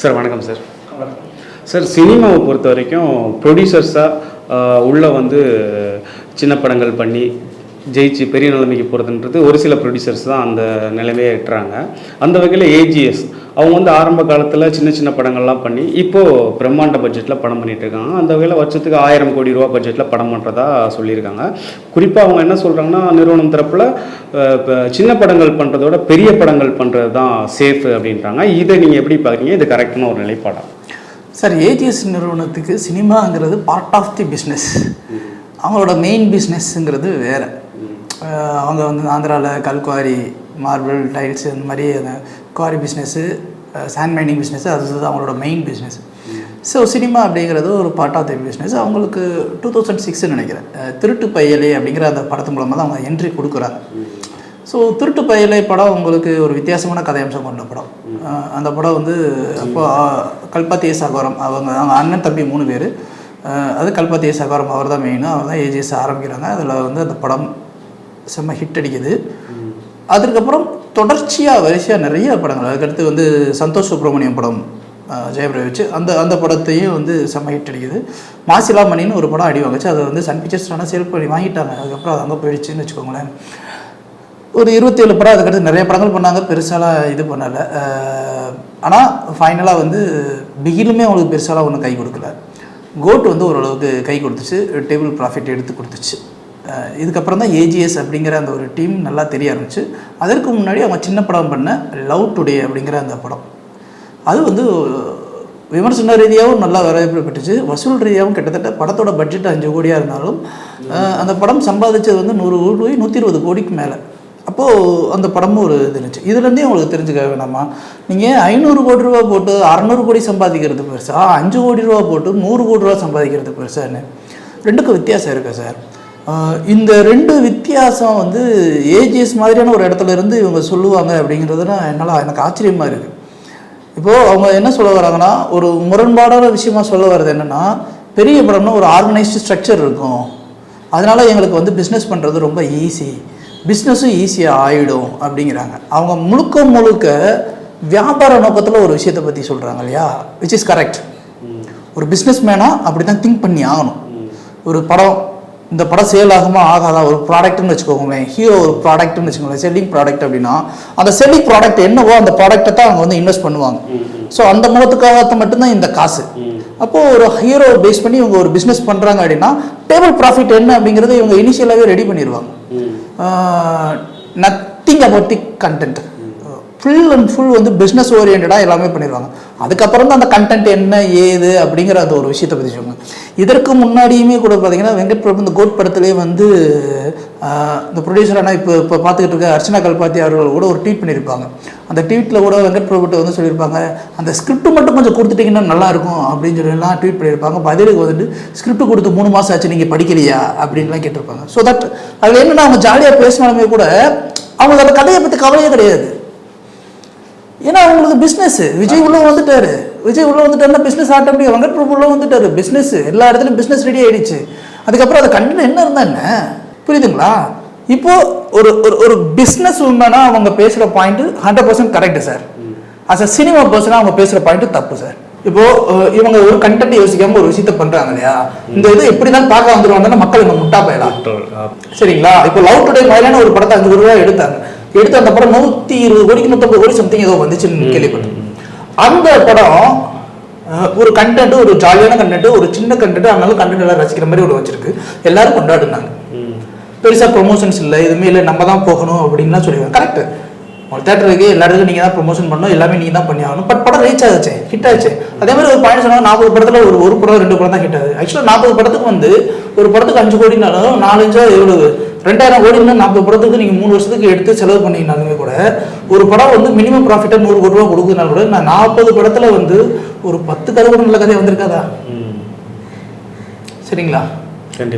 Sir வணக்கம் sir. Sir சினிமாவை பொறுத்த வரைக்கும் ப்ரொடியூசர்ஸாக உள்ளே வந்து சின்ன படங்கள் பண்ணி ஜெயிச்சு பெரிய நிலைமைக்கு போகிறதுன்றது ஒரு சில ப்ரொடியூசர்ஸ் தான் அந்த நிலைமையை எட்டுறாங்க அந்த வகையில் ஏஜிஎஸ் அவங்க வந்து ஆரம்ப காலத்தில் சின்ன சின்ன படங்கள்லாம் பண்ணி இப்போது பிரம்மாண்ட பட்ஜெட்டில் படம் பண்ணிட்டு இருக்காங்க. அந்த வகையில் வருஷத்துக்கு ஆயிரம் கோடி ரூபா பட்ஜெட்டில் படம் பண்ணுறதா சொல்லியிருக்காங்க. குறிப்பாக அவங்க என்ன சொல்கிறாங்கன்னா நிறுவனம் தரப்பில் சின்ன படங்கள் பண்ணுறதோட பெரிய படங்கள் பண்ணுறது தான் சேஃப் அப்படின்றாங்க. இதை நீங்கள் எப்படி பார்க்குறீங்க? இது கரெக்டான ஒரு நிலைப்பாடா? சார் ஏஜிஎஸ் நிறுவனத்துக்கு சினிமாங்கிறது பார்ட் ஆஃப் தி பிஸ்னஸ் அவங்களோட மெயின் பிஸ்னஸ்ங்கிறது வேறு. அவங்க வந்து ஆந்திராவில் கல்குவாரி மார்பிள் டைல்ஸ் இந்த மாதிரி அந்த quarry business sand mining business அது அவங்களோட மெயின் பிஸ்னஸ் ஸோ சினிமா அப்படிங்கிறது ஒரு பார்ட் ஆஃப் த பிஸ்னஸ் அவங்களுக்கு டூ தௌசண்ட் சிக்ஸ்னு நினைக்கிறேன். திருட்டு பையலே அப்படிங்கிற அந்த படத்து மூலமாக தான் அவங்க என்ட்ரி கொடுக்குறாங்க. ஸோ திருட்டு பயலை படம் உங்களுக்கு ஒரு வித்தியாசமான கதையம்சம் கொண்ட படம். அந்த படம் வந்து அப்போ கல்பாத்திய சகோரம் அவங்க அவங்க அண்ணன் தம்பி மூணு பேர். அது கல்பாத்திய சகோரம் அவர் தான் மெயின் அவர் தான் ஏஜிஎஸ் ஆரம்பிக்கிறாங்க. அதில் வந்து அந்த படம் செம்ம ஹிட் அடிக்குது. அதுக்கப்புறம் தொடர்ச்சியாக வரிசையாக நிறைய படங்கள். அதுக்கடுத்து வந்து சந்தோஷ் சுப்ரமணியம் படம் ஜெயபிரவி வச்சு அந்த அந்த படத்தையும் வந்து செம்ம ஹிட் அடிக்குது. மாசிலா மணின்னு ஒரு படம் அடி வாங்கிச்சு. அதை வந்து சன் பிக்சர்ஸ் ஆனால் சேல் பண்ணி வாங்கிட்டாங்க. அதுக்கப்புறம் அது அங்கே போயிடுச்சுன்னு வச்சுக்கோங்களேன். ஒரு இருபத்தேழு படம். அதுக்கடுத்து நிறைய படங்கள் பண்ணாங்க. பெருசாலாம் இது பண்ணலை. ஆனால் ஃபைனலாக வந்து பிகிலுமே அவங்களுக்கு பெருசாலாம் ஒன்றும் கை கொடுக்கல. கோட் வந்து ஓரளவுக்கு கை கொடுத்துச்சு. டேபிள் ப்ராஃபிட் எடுத்து கொடுத்துச்சு. இதுக்கப்புறம் தான் ஏஜிஎஸ் அப்படிங்கிற அந்த ஒரு டீம் நல்லா தெரிய ஆரம்பிச்சு அதற்கு முன்னாடி அவங்க சின்ன படம் பண்ண லவ் டுடே அப்படிங்கிற அந்த படம். அது வந்து விமர்சன ரீதியாகவும் நல்லா வரவேற்பு பெற்றுச்சு. வசூல் ரீதியாகவும் கிட்டத்தட்ட படத்தோட பட்ஜெட் அஞ்சு கோடியாக இருந்தாலும் அந்த படம் சம்பாதிச்சது வந்து நூறு கோடி நூற்றி இருபது கோடிக்கு மேலே. அப்போது அந்த படமும் ஒரு இது இருந்துச்சு. இதுலேருந்தே உங்களுக்கு தெரிஞ்சுக்க வேணாமா? நீங்கள் ஐநூறு கோடி ரூபா போட்டு அறநூறு கோடி சம்பாதிக்கிறது பெருசா? அஞ்சு கோடி ரூபா போட்டு நூறு கோடி ரூபா சம்பாதிக்கிறது பெருசான்னு. ரெண்டுக்கும் வித்தியாசம் இருக்கா சார்? இந்த ரெண்டு வித்தியாசம் வந்து ஏஜிஎஸ் மாதிரியான ஒரு இடத்துல இருந்து இவங்க சொல்லுவாங்க அப்படிங்கிறதுனா என்னால் எனக்கு ஆச்சரியமாக இருக்குது இப்போது அவங்க என்ன சொல்ல வராங்கன்னா ஒரு முரண்பாடான விஷயமா சொல்ல வர்றது என்னென்னா பெரிய படம்னா ஒரு ஆர்கனைஸ்டு ஸ்ட்ரக்சர் இருக்கும். அதனால் எங்களுக்கு வந்து பிஸ்னஸ் பண்ணுறது ரொம்ப ஈஸி பிஸ்னஸும் ஈஸியாக ஆகிடும் அப்படிங்கிறாங்க. அவங்க முழுக்க முழுக்க வியாபார நோக்கத்தில் ஒரு விஷயத்தை பற்றி சொல்கிறாங்க இல்லையா? விச் இஸ் கரெக்ட் ஒரு பிஸ்னஸ் மேனாக அப்படி தான் திங்க் பண்ணி ஆகணும். ஒரு படம் இந்த படம் சேல் ஆகுமா ஆகாதா? ஒரு ப்ராடக்ட்னு வச்சுக்கோங்களேன். ஹீரோ ஒரு ப்ராடக்ட்னு வச்சுக்கோங்களேன். செல்லிங் ப்ராடக்ட் அப்படின்னா அந்த செல்லிங் ப்ராடக்ட் என்னவோ அந்த ப்ராடக்ட்டை தான் அவங்க வந்து இன்வெஸ்ட் பண்ணுவாங்க. ஸோ அந்த முகத்துக்காக மட்டும்தான் இந்த காசு. அப்போது ஒரு ஹீரோ பேஸ் பண்ணி இவங்க ஒரு பிஸ்னஸ் பண்ணுறாங்க அப்படின்னா டேபிள் ப்ராஃபிட் என்ன அப்படிங்கிறத இவங்க இனிஷியலாகவே ரெடி பண்ணிடுவாங்க nothing about the content full and full வந்து பிஸ்னஸ் ஓரியன்டாக எல்லாமே பண்ணிடுவாங்க. அதுக்கப்புறம் தான் அந்த கண்டென்ட் என்ன ஏது அப்படிங்கிற அந்த ஒரு விஷயத்தை பற்றி சொல்லுவாங்க. இதற்கு முன்னாடியுமே கூட பார்த்தீங்கன்னா வெங்கட் பிரபு இந்த கோட் படத்துலேயே வந்து இந்த ப்ரொடியூசர் ஆனால் இப்போ இப்போ பார்த்துக்கிட்டு இருக்க அர்ச்சனா கல்பாத்தி அவர்கள் கூட ஒரு ட்வீட் பண்ணியிருப்பாங்க அந்த ட்வீட்டில் கூட வெங்கட் பிரபுட்ட வந்து சொல்லியிருப்பாங்க அந்த ஸ்கிரிப்ட் மட்டும் கொஞ்சம் கொடுத்துட்டிங்கன்னா நல்லா இருக்கும் அப்படின்னு சொல்லிலாம் ட்வீட் பண்ணியிருப்பாங்க. பதிலுக்கு வந்துட்டு ஸ்கிரிப்ட் கொடுத்து மூணு மாதம் ஆச்சு நீங்கள் படிக்கலையா? அப்படின்லாம் கேட்டிருப்பாங்க. ஸோ தட் அதில் என்னென்னா அவங்க ஜாலியாக பேசினாலுமே கூட அவங்களுக்கு அந்த கதையை பற்றி கவலையே கிடையாது. ஏன்னா அவங்களுக்கு பிஸ்னஸ் விஜய் உள்ள வந்துட்டாரு. விஜய் உள்ள வந்துட்டாருன்னா பிஸ்னஸ் ஆட்டோமேட்டிக் வெங்கட் பிரபு உள்ள வந்துட்டாரு. பிஸ்னஸ் எல்லா இடத்துலையும் பிஸ்னஸ் ரெடி ஆயிடுச்சு. அதுக்கப்புறம் அது கண்டினியூ என்ன இருந்தா என்ன? புரியுதுங்களா? இப்போ ஒரு ஒரு ஒரு பிஸ்னஸ் உண்மைனா அவங்க பேசுகிற point hundred percent correct sir as a cinema பர்சனாக அவங்க பேசுகிற பாயிண்ட் தப்பு சார் இப்போ இவங்க ஒரு கண்டென்ட் யோசிக்காம ஒரு விஷயத்த பண்றாங்க இல்லையா? இந்த இது எப்படி தான் பார்க்க வந்துருவாங்கன்னா மக்கள் இவங்க முட்டா போயிடலாம். சரிங்களா? இப்போ லவ் டுடே மாதிரியான ஒரு படத்தை அஞ்சு ரூபாய் எடுத்தாங்க. எடுத்து அந்த படம் நூற்றி இருபது கோடிக்கு நூற்றம்பது கோடி சம்திங் ஏதோ வந்துச்சுன்னு கேள்விப்பட்டேன். அந்த படம் ஒரு கண்டென்ட் ஒரு ஜாலியான கண்டென்ட் ஒரு சின்ன கண்டென்ட் அதனால கண்டென்ட் எல்லாம் ரசிக்கிற மாதிரி ஒரு வச்சிருக்கு. எல்லாரும் கொண்டாடுனாங்க. பெருசாக ப்ரொமோஷன்ஸ் இல்லை எதுவுமே இல்லை நம்ம தான் போகணும் அப்படின்லாம் சொல்லிடுவாங்க. கரெக்ட் ஒரு தேட்டருக்கு எல்லா இடத்துக்கும் நீங்கள் தான் ப்ரொமோஷன் பண்ணணும் எல்லாமே நீங்கள் தான் பண்ணி ஆகணும். பட் படம் ரீச் ஆச்சு ஹிட் ஆச்சு அதே மாதிரி ஒரு பாயிண்ட் சொன்னாங்க நாற்பது படத்தில் ஒரு ஒரு படம் ரெண்டு படம் தான் ஹிட் ஆகுது. ஆக்சுவலாக நாற்பது படத்துக்கு வந்து ஒரு படத்துக்கு அஞ்சு கோடினாலும் நாலஞ்சா எவ்வளவு ரெண்டாயிரம் கோடினா நாற்பது படத்துக்கு நீங்கள் மூணு வருஷத்துக்கு எடுத்து செலவு பண்ணீங்கனாலுமே கூட ஒரு படம் வந்து மினிமம் ப்ராஃபிட்டாக நூறு கோடி ரூபா கொடுக்குறதுனால கூட நான் நாற்பது படத்தில் வந்து ஒரு பத்து கதை கூட நல்ல கதையாக வந்திருக்காதா? சரிங்களா.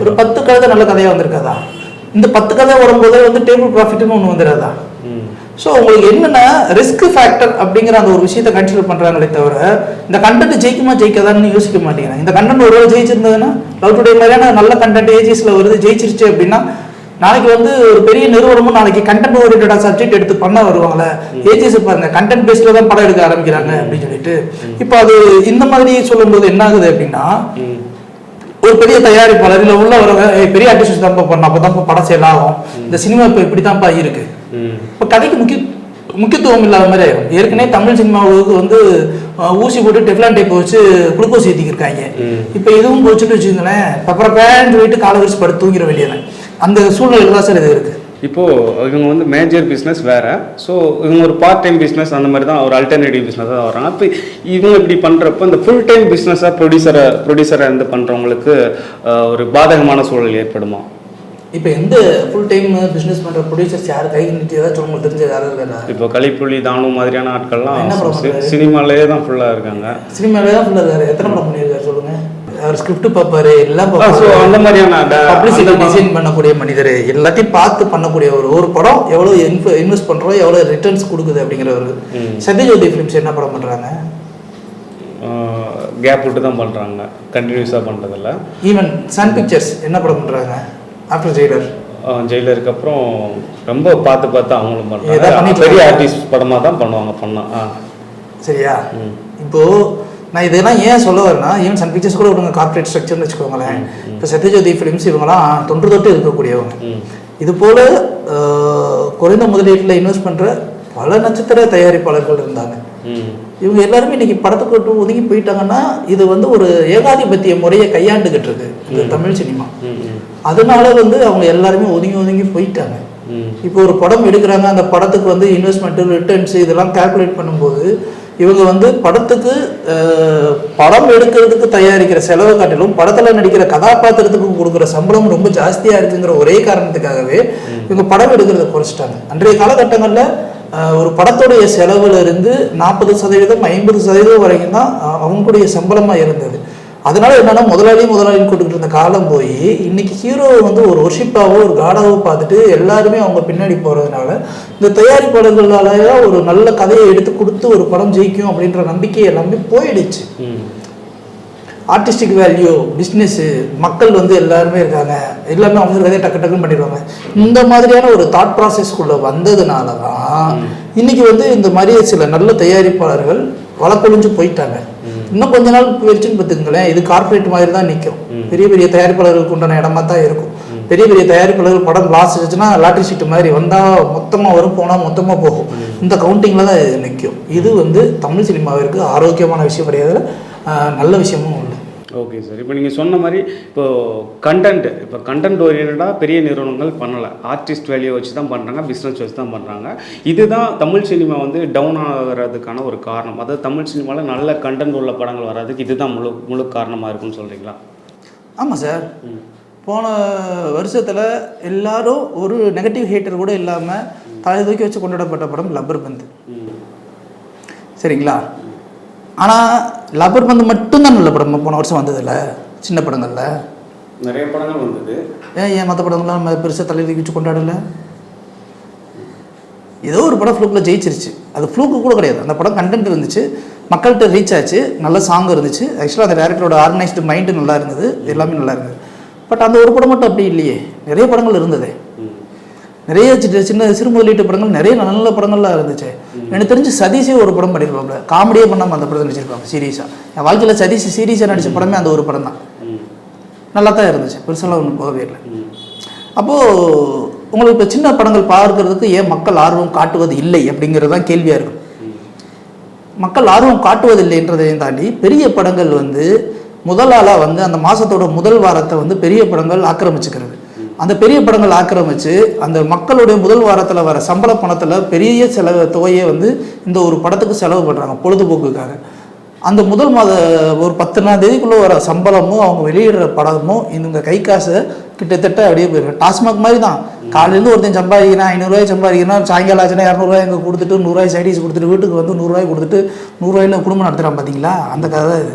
ஒரு பத்து கதை நல்ல கதையாக வந்திருக்காதா? இந்த பத்து கதை வரும்போதே வந்து டேபிள் ப்ராஃபிட்னு ஒன்று வந்துடாதா ஸோ உங்களுக்கு என்னென்னா ரிஸ்க் ஃபேக்டர் அப்படிங்கிற அந்த ஒரு விஷயத்தை கன்சிடர் பண்ணுறாங்களே தவிர இந்த கண்டென்ட் ஜெயிக்குமா ஜெயிக்காதான்னு யோசிக்க மாட்டேங்கிறாங்க இந்த கண்டென்ட் ஒரு வேளை ஜெயிச்சிருந்ததுன்னா லவ் டுடே மாதிரியான நல்ல கண்டென்ட் ஏஜிஸில் வருது ஜெயிச்சிருச்சு அப்படின்னா நாளைக்கு வந்து ஒரு பெரிய நிறுவனமும் நாளைக்கு கண்டென்ட் ஓரியன்டா சப்ஜெக்ட் எடுத்து பண்ண வருவாங்கல்ல. ஏஜிஎஸ் பாருங்க கண்டென்ட் பேஸ்ல தான் படம் எடுக்க ஆரம்பிக்கிறாங்க அப்படின்னு சொல்லிட்டு. இப்போ அது இந்த மாதிரி சொல்லும்போது என்ன ஆகுது அப்படின்னா ஒரு பெரிய தயாரிப்பாளர் இல்லை உள்ள வரவங்க பெரிய ஆர்டிஸ்ட் தான் பண்ண அப்போ தான் படம் சேல் ஆகும். இந்த சினிமா இப்போ இப்படி தான்ப்பா இருக்கு. இப்போ கதைக்கு முக்கிய முக்கியத்துவம் இல்லாத மாதிரி ஆயிடும் ஏற்கனவே தமிழ் சினிமாவுக்கு வந்து ஊசி போட்டு டெஃப்லான் டைப் வச்சு குளுக்கோஸ் ஏற்றிக்கிருக்காங்க இப்போ இதுவும் போச்சுட்டு வச்சுக்கோங்களேன் அப்புறம் பேண்ட் போயிட்டு காலை வரிசை படுத்து தூங்கிட வேண்டியது அந்த சூழ்நிலை தான் சார் இது இருக்கு. இப்போது இவங்க வந்து மேஜர் பிஸ்னஸ் வேறு. ஸோ இவங்க ஒரு பார்ட் டைம் பிஸ்னஸ் அந்த மாதிரி தான் ஒரு அல்டர்னேட்டிவ் பிஸ்னஸ் தான் வராங்க அப்போ இவங்க இப்படி பண்ணுறப்ப இந்த ஃபுல் டைம் பிஸ்னஸாக ப்ரொடியூசரை ப்ரொடியூசராக இருந்து பண்ணுறவங்களுக்கு ஒரு பாதகமான சூழல் ஏற்படுமா? இப்போ எந்த ஃபுல் டைம் பிஸ்னஸ் பண்ணுற ப்ரொடியூசர்ஸ் யார்? கை நிறுத்தி ஏதாச்சும் உங்களுக்கு தெரிஞ்ச யாரும் இருக்கா இப்போ கலைப்புலி தானு மாதிரியான ஆட்கள்லாம்? சினிமாலேயே தான் ஃபுல்லாக இருக்காங்க. சினிமாவிலே தான் ஃபுல்லாக இருக்காரு. எத்தனை படம் பண்ணியிருக்காரு சொல்லுங்க. அவர் ஸ்கிரிப்ட் பார்ப்பாரு எல்லாம் ஸோ அந்த மாதிரியான பப்ளிசிட்டி டிசைன் பண்ணக்கூடிய மனிதர் எல்லாத்தையும் பார்த்து பண்ணக்கூடிய ஒரு ஒரு படம் எவ்வளோ இன்வெஸ்ட் பண்ணுறோம் எவ்வளோ ரிட்டர்ன்ஸ் கொடுக்குது அப்படிங்கிறவர். ம். சத்யஜோதி ஃபிலிம்ஸ் என்ன படம் பண்ணுறாங்க கேப் விட்டு தான் பண்ணுறாங்க கண்டினியூஸாக பண்ணுறதில்ல ஈவன் சன் பிக்சர்ஸ் என்ன படம் பண்ணுறாங்க ஆஃப்டர் ஜெயிலர் ஜெயிலருக்கு அப்புறம் ரொம்ப பார்த்து பார்த்து அவங்களும் பண்ணுறாங்க பெரிய. ஆர்டிஸ்ட் படமாக தான் பண்ணுவாங்க பண்ணா ஆ. சரியா? ம். நான் இதெல்லாம் ஏன் சொல்ல வரேன்னா ஈவன் சன் பிக்சர்ஸ் கூட விடுங்க கார்ப்பரேட் ஸ்ட்ரக்சர்னு வச்சுக்கோங்களேன். இப்போ சத்யஜோதி ஃபிலிம்ஸ் இவங்கலாம் தொன்று தொட்டு இருக்கக்கூடியவங்க. இது போல குறைந்த முதலீட்டில் இன்வெஸ்ட் பண்ணுற பல நட்சத்திர தயாரிப்பாளர்கள் இருந்தாங்க. இவங்க எல்லாருமே இன்னைக்கு படத்துக்கு விட்டு ஒதுங்கி போயிட்டாங்கன்னா இது வந்து ஒரு ஏகாதிபத்திய முறையை கையாண்டுகிட்டு இருக்கு இந்த தமிழ் சினிமா. அதனால வந்து அவங்க எல்லாருமே ஒதுங்கி ஒதுங்கி போயிட்டாங்க. இப்போ ஒரு படம் எடுக்கிறாங்க அந்த படத்துக்கு வந்து இன்வெஸ்ட்மெண்ட்டு ரிட்டர்ன்ஸ் இதெல்லாம் கால்குலேட் பண்ணும்போது இவங்க வந்து படத்துக்கு படம் எடுக்கிறதுக்கு தயாரிக்கிற செலவை காட்டிலும் படத்தில் நடிக்கிற கதாபாத்திரத்துக்கு கொடுக்குற சம்பளம் ரொம்ப ஜாஸ்தியாக இருக்குங்கிற ஒரே காரணத்துக்காகவே இவங்க படம் எடுக்கிறத குறைச்சிட்டாங்க. அன்றைய காலகட்டங்களில் ஒரு படத்துடைய செலவுல இருந்து நாற்பது சதவீதம் ஐம்பது சதவீதம் வரைக்கும் தான் அவங்களுடைய சம்பளமாக இருந்தது. அதனால என்னன்னா முதலாளி முதலாளின்னு கூட்டுக்கிட்டு இருந்த காலம் போய் இன்னைக்கு ஹீரோவை வந்து ஒரு ஒர்ஷிப்பாவோ ஒரு காடாவோ பார்த்துட்டு எல்லாருமே அவங்க பின்னாடி போறதுனால இந்த தயாரிப்பாளர்களால ஒரு நல்ல கதையை எடுத்து கொடுத்து ஒரு படம் ஜெயிக்கும் அப்படின்ற நம்பிக்கை எல்லாமே போயிடுச்சு. ஆர்டிஸ்டிக் வேல்யூ பிஸ்னஸ்ஸு மக்கள் வந்து எல்லாருமே இருக்காங்க. எல்லாமே அவங்க கதையை டக்கு டக்குன்னு பண்ணிடுவாங்க. இந்த மாதிரியான ஒரு தாட் ப்ராசஸ்க்குள்ளே வந்ததுனால தான் இன்னைக்கு வந்து இந்த மாதிரி சில நல்ல தயாரிப்பாளர்கள் வழக்கொழிஞ்சு போயிட்டாங்க. இன்னும் கொஞ்ச நாள் போயிடுச்சுன்னு பார்த்துங்களேன் இது கார்ப்பரேட் மாதிரி தான் நிற்கும் பெரிய பெரிய தயாரிப்பாளர்களுக்கு உண்டான இடமா தான் இருக்கும். பெரிய பெரிய தயாரிப்பாளர்கள் படம் லாஸ் ஆச்சுன்னா லாட்டரி சீட்டு மாதிரி வந்தால் மொத்தமாக வரும் போனால் மொத்தமாக போகும். இந்த கவுண்டிங்கில் தான் இது நிற்கும் இது வந்து தமிழ் சினிமாவிற்கு ஆரோக்கியமான விஷயம் கிடையாது. நல்ல விஷயமும் ஓகே சார் இப்போ நீங்கள் சொன்ன மாதிரி இப்போ கண்டென்ட் இப்போ கண்டென்ட் ஓரியன்டாக பெரிய நிறுவனங்கள் பண்ணலை. ஆர்டிஸ்ட் வேல்யூ வச்சு தான் பண்ணுறாங்க பிஸ்னஸ் வச்சு தான் பண்ணுறாங்க இதுதான் தமிழ் சினிமா வந்து டவுன் ஆகிறதுக்கான ஒரு காரணம். அதாவது தமிழ் சினிமாவில் நல்ல கண்டென்ட் உள்ள படங்கள் வர்றதுக்கு இதுதான் முழு முழு காரணமாக இருக்குன்னு சொல்கிறீங்களா ஆமாம் சார் போன வருஷத்தில் எல்லாரும் ஒரு நெகட்டிவ் ஹேட்டர் கூட இல்லாமல் தலை தூக்கி வச்சு கொண்டாடப்பட்ட படம் லப்பர் பந்து சரிங்களா? ஆனால் லப்பர் பந்து மட்டும்தான் நல்ல படம். போன வருஷம் வந்ததில்ல சின்ன படங்களில். நிறைய படங்கள் வந்தது. ஏன் ஏன் மற்ற படங்கள்லாம் நம்ம பெருசாக தலை தூக்கி வச்சு கொண்டாடல? ஏதோ ஒரு படம் ஃப்ளூக்கில் ஜெயிச்சிருச்சு. அது ஃப்ளூக்கு கூட கிடையாது. அந்த படம் கண்டென்ட் இருந்துச்சு மக்கள்கிட்ட ரீச் ஆச்சு நல்ல சாங் இருந்துச்சு. ஆக்சுவலாக அந்த டேரக்டரோட ஆர்கனைஸ்டு மைண்டு நல்லா இருந்தது எல்லாமே நல்லா இருந்தது. பட் அந்த ஒரு படம் மட்டும் அப்படி இல்லையே. நிறைய படங்கள் இருந்ததே. நிறைய சின்ன சின்ன சிறு முதலீட்டு படங்கள் நிறைய நல்ல நல்ல படங்கள்லாம் இருந்துச்சு. எனக்கு தெரிஞ்சு சதீஷே ஒரு படம் பண்ணியிருப்பாப்ல காமெடியே பண்ணாமல் அந்த படத்தை நடிச்சிருப்பாங்க சீரியஸாக என் வாழ்க்கையில் சதீஷ் சீரியஸாக நடித்த படமே அந்த ஒரு படம் தான். நல்லா தான் இருந்துச்சு. பெருசாலாம் ஒன்றும் போகவே இல்லை. அப்போது உங்களுக்கு இப்போ சின்ன படங்கள் பார்க்கறதுக்கு ஏன் மக்கள் ஆர்வம் காட்டுவது இல்லை அப்படிங்கிறது தான் கேள்வியாக இருக்கும் மக்கள் ஆர்வம் காட்டுவதில்லைன்றதையும் தாண்டி பெரிய படங்கள் வந்து முதல் ஆளாக வந்து அந்த மாதத்தோட முதல் வாரத்தை வந்து பெரிய படங்கள் ஆக்கிரமிச்சுக்கிறது. அந்த பெரிய படங்கள் ஆக்கிரமிச்சு அந்த மக்களுடைய முதல் வாரத்தில் வர சம்பள பணத்தில் பெரிய செலவு தொகையை வந்து இந்த ஒரு படத்துக்கு செலவு பண்ணுறாங்க பொழுதுபோக்குக்காக. அந்த முதல் மாத ஒரு பத்து நாள் தேதிக்குள்ளே வர சம்பளமும் அவங்க வெளியிடுற படமும் இந்த கை காசை கிட்டத்தட்ட அப்படியே போயிடும் டாஸ்மாக் மாதிரி தான். காலையிலேருந்து ஒருத்தன் சம்பாதிக்கிறான் ஐநூறுரூவாய் சம்பாதிக்கிறான் சாயங்காலம் ஆச்சுன்னா இரநூறுவாய் இங்கே கொடுத்துட்டு நூறுரூவாய் சைடிஸ் கொடுத்துட்டு வீட்டுக்கு வந்து நூறுரூவாய் கொடுத்துட்டு நூறுரூவாயில் குடும்பம் நடத்துகிறான் பார்த்தீங்களா அந்த கதை தான் இது.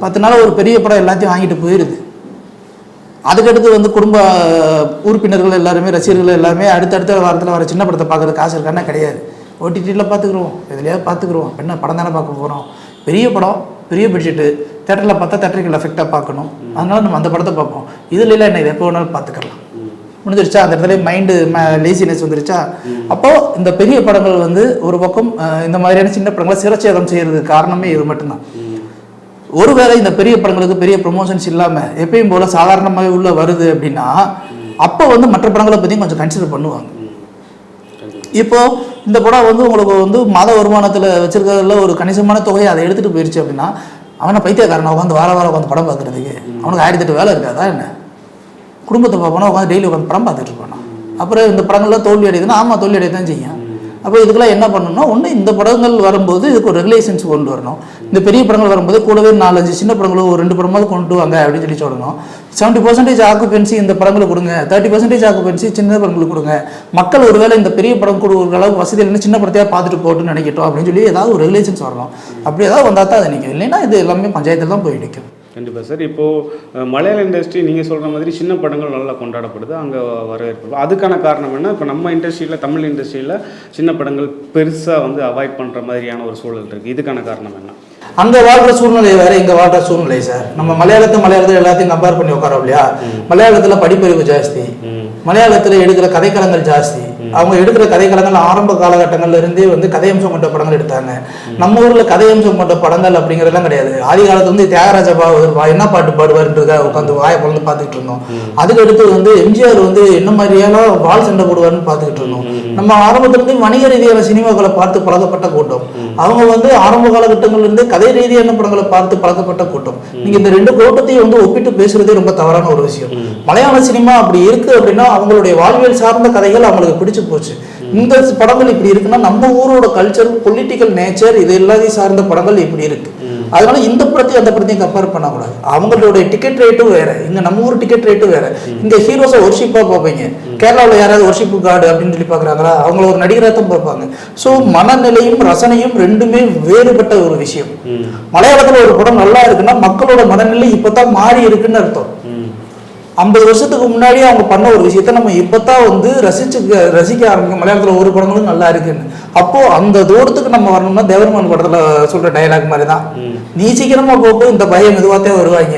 பத்து நாள் ஒரு பெரிய படம் எல்லாத்தையும் வாங்கிட்டு போயிடுது அதுக்கடுத்து வந்து குடும்ப உறுப்பினர்கள் எல்லாருமே ரசிகர்கள் எல்லாமே அடுத்தடுத்த வாரத்தில் வர சின்ன படத்தை பார்க்குறது காசு இருக்கான்னா கிடையாது. ஓடிடியில் பார்த்துக்குருவோம். எதுலையாவது பார்த்துக்குருவோம். என்ன படம் தானே பார்க்க போகிறோம் பெரிய படம் பெரிய பட்ஜெட்டு தேட்டரில் பார்த்தா தேட்டரிக்கல் எஃபெக்டாக பார்க்கணும். அதனால நம்ம அந்த படத்தை பார்ப்போம். இதில் இல்லை என்ன எப்போ வேணாலும் பார்த்துக்கலாம். முடிஞ்சிருச்சா? அந்த இடத்துல மைண்டு லேசினஸ் வந்துருச்சா? அப்போ இந்த பெரிய படங்கள் வந்து ஒரு பக்கம் இந்த மாதிரியான சின்ன படங்களை சிரச்சேதம் செய்யறதுக்கு காரணமே இது மட்டும்தான். ஒருவேளை இந்த பெரிய படங்களுக்கு பெரிய ப்ரொமோஷன்ஸ் இல்லாமல் எப்பயும் போல சாதாரணமாக உள்ள வருது அப்படின்னா அப்போ வந்து மற்ற படங்களை பற்றியும் கொஞ்சம் கன்சிடர் பண்ணுவாங்க. இப்போ இந்த படம் வந்து உங்களுக்கு வந்து மாத வருமானத்தில் வச்சிருக்கிறதுல ஒரு கணிசமான தொகையை அதை எடுத்துகிட்டு போயிருச்சு அப்படின்னா அவனை பைத்தியக்காரனை உட்காந்து வார வாரம் உட்காந்து படம் பார்க்குறதுக்கு? அவனுக்கு ஆயிரத்தி எட்டு வேலை இருக்காதா என்ன? குடும்பத்தை பார்ப்பானா உட்காந்து டெய்லி உட்காந்து படம் பார்த்துட்டு இருப்பானா? அப்புறம் இந்த படங்கள்லாம் தோல்வி அடையுதுன்னா ஆமாம் தோல்வி அடைய தான் செய்யும். அப்போ இதுக்கெல்லாம் என்ன பண்ணணும்னா ஒன்று இந்த படங்கள் வரும்போது இதுக்கு ஒரு ரெகுலேஷன்ஸ் கொண்டு வரணும். இந்த பெரிய படங்கள் வரும்போது கூடவே நாலஞ்சு சின்ன படங்களும் ஒரு ரெண்டு படமாவது கொண்டு வாங்க அப்படின்னு சொல்லி சொல்லணும். செவன்ட்டி பர்சன்டேஜ் ஆக்குபென்சி இந்த படங்களை கொடுங்க. தேர்ட்டி பர்சன்டேஜ் ஆக்குபென்சி சின்ன படங்களுக்கு கொடுங்க. மக்கள் ஒருவேளை இந்த பெரிய படம் கொடுக்குற அளவுக்கு வசதி இல்லைன்னு சின்ன படத்தையா பார்த்துட்டு போட்டுன்னு நினைக்கட்டும் அப்படின்னு சொல்லி ஏதாவது ஒரு ரெகுலேஷன்ஸ் வரணும். அப்படி ஏதாவது வந்தால் தான் அது நிற்கும் இல்லைன்னா இது எல்லாமே பஞ்சாயத்தில் தான் போய் நிற்கும் கண்டிப்பாக சார். இப்போது மலையாள இண்டஸ்ட்ரி நீங்கள் சொல்கிற மாதிரி சின்ன படங்கள் நல்லா கொண்டாடப்படுது அங்கே வரவேற்பு. அதுக்கான காரணம் என்ன? இப்போ நம்ம இண்டஸ்ட்ரியில் தமிழ் இண்டஸ்ட்ரியில் சின்ன படங்கள் பெருசாக வந்து அவாய்ட் பண்ணுற மாதிரியான ஒரு சூழல் இருக்குது இதுக்கான காரணம் என்ன? அங்க வாழ்ற சூழ்நிலை வேற இங்க வாழ்ற சூழ்நிலை சார். நம்ம மலையாளத்தை மலையாளத்தை எல்லாத்தையும் கம்பேர் பண்ணி உட்காரோம் இல்லையா? மலையாளத்துல படிப்பறிவு ஜாஸ்தி. மலையாளத்துல எடுக்கிற கதைக்களங்கள் ஜாஸ்தி. அவங்க எடுக்கிற கதைக்களங்கள் ஆரம்ப காலகட்டங்கள்ல இருந்தே வந்து கதையம்சம் கொண்ட படங்கள் எடுத்தாங்க. நம்ம ஊர்ல கதையம்சம் கொண்ட படங்கள் அப்படிங்கிறதெல்லாம் கிடையாது. ஆதி காலத்துல வந்து தியாகராஜ பாவ என்ன பாட்டு பாடுவாருன்றத உட்காந்து வாயை பிறந்து பார்த்துக்கிட்டு இருந்தோம் அதுக்கு அடுத்து வந்து எம்ஜிஆர் வந்து என்ன மாதிரியான வால் சண்டை போடுவாருன்னு பார்த்துக்கிட்டு இருந்தோம் நம்ம ஆரம்பத்துல இருந்து வணிக ரீதியான சினிமாக்களை பார்த்து பழக்கப்பட்ட கூட்டம். அவங்க வந்து ஆரம்ப காலகட்டங்கள்ல இருந்து கதை ரீதியான படங்களை பார்த்து பழக்கப்பட்ட கூட்டம். நீங்க இந்த ரெண்டு கூட்டத்தையும் வந்து ஒப்பிட்டு பேசுறதே ரொம்ப தவறான ஒரு விஷயம். மலையாள சினிமா அப்படி இருக்கு அப்படின்னா அவங்களுடைய வாழ்வியல் சார்ந்த கதைகள் அவங்களுக்கு பிடிச்சு போச்சு. இந்த படங்கள் இப்படி இருக்குன்னா நம்ம ஊரோட கல்ச்சர் பொலிட்டிக்கல் நேச்சர் இது எல்லாத்தையும் சார்ந்த படங்கள் இப்படி இருக்கு. அதனால இந்த படத்தையும் அந்த படத்தையும் கம்பேர் பண்ணக்கூடாது. அவங்களுடைய டிக்கெட் ரேட்டும் வேற. இங்க நம்ம ஊர் டிக்கெட் ரேட்டும் வேற. இங்க ஹீரோஸை ஒர்ஷிப்பா பார்ப்பீங்க. கேரளாவில் யாராவது ஒர்ஷிப்பு கார்டு அப்படின்னு சொல்லி பார்க்குறாங்களா? அவங்கள ஒரு நடிகராக தான் பார்ப்பாங்க ஸோ மனநிலையும் ரசனையும் ரெண்டுமே வேறுபட்ட ஒரு விஷயம். மலையாளத்தில் ஒரு படம் நல்லா இருக்குன்னா மக்களோட மனநிலை இப்பதான் மாறி இருக்குன்னு அர்த்தம். ஐம்பது வருஷத்துக்கு முன்னாடியே அவங்க பண்ண ஒரு விஷயத்த நம்ம இப்பதான் வந்து ரசிச்சு ரசிக்க ஆரம்பிக்கும் மலையாளத்துல ஒரு படங்களும் நல்லா இருக்குன்னு. அப்போ அந்த தூரத்துக்கு நம்ம வரணும்னா தேவர்மன் படத்துல சொல்ற டயலாக் மாதிரி தான் நீ சீக்கிரமா போப்போ இந்த பையன் மெதுவாத்தே வருவாங்க.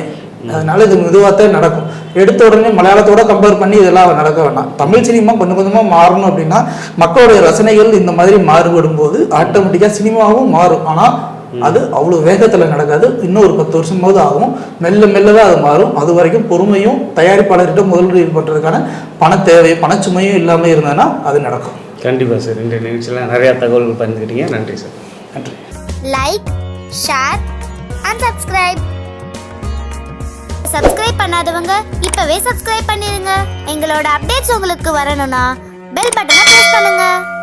அதனால இது மெதுவாத்தே நடக்கும். எடுத்த உடனே மலையாளத்தோட கம்பேர் பண்ணி இதெல்லாம் நடக்க வேண்டாம் தமிழ் சினிமா கொஞ்சம் கொஞ்சமா மாறணும் அப்படின்னா மக்களுடைய ரசனைகள் இந்த மாதிரி மாறுபடும் போது ஆட்டோமேட்டிக்கா சினிமாவும் மாறும். ஆனா அது அவ்வளோ வேகத்தில் நடக்காது. இன்னும் ஒரு பத்து வருஷமாவது ஆகும். மெல்ல மெல்ல தான் அது மாறும். அது வரைக்கும் பொறுமையும் தயாரிப்பாளர்கிட்ட முதலீடு பண்ணுறதுக்கான பண தேவை பணச்சுமையும் இல்லாமல் இருந்ததுன்னா அது நடக்கும். கண்டிப்பாக சார். இந்த நிகழ்ச்சியில் நிறையா தகவல்கள் பகிர்ந்துக்கிட்டீங்க. நன்றி சார். நன்றி. Like share and subscribe subscribe பண்ணாதவங்க இப்பவே சப்ஸ்கிரைப் பண்ணிருங்க. எங்களோட அப்டேட்ஸ் உங்களுக்கு வரணும்னா பெல் பட்டனை பிரஸ் பண்ணுங்க.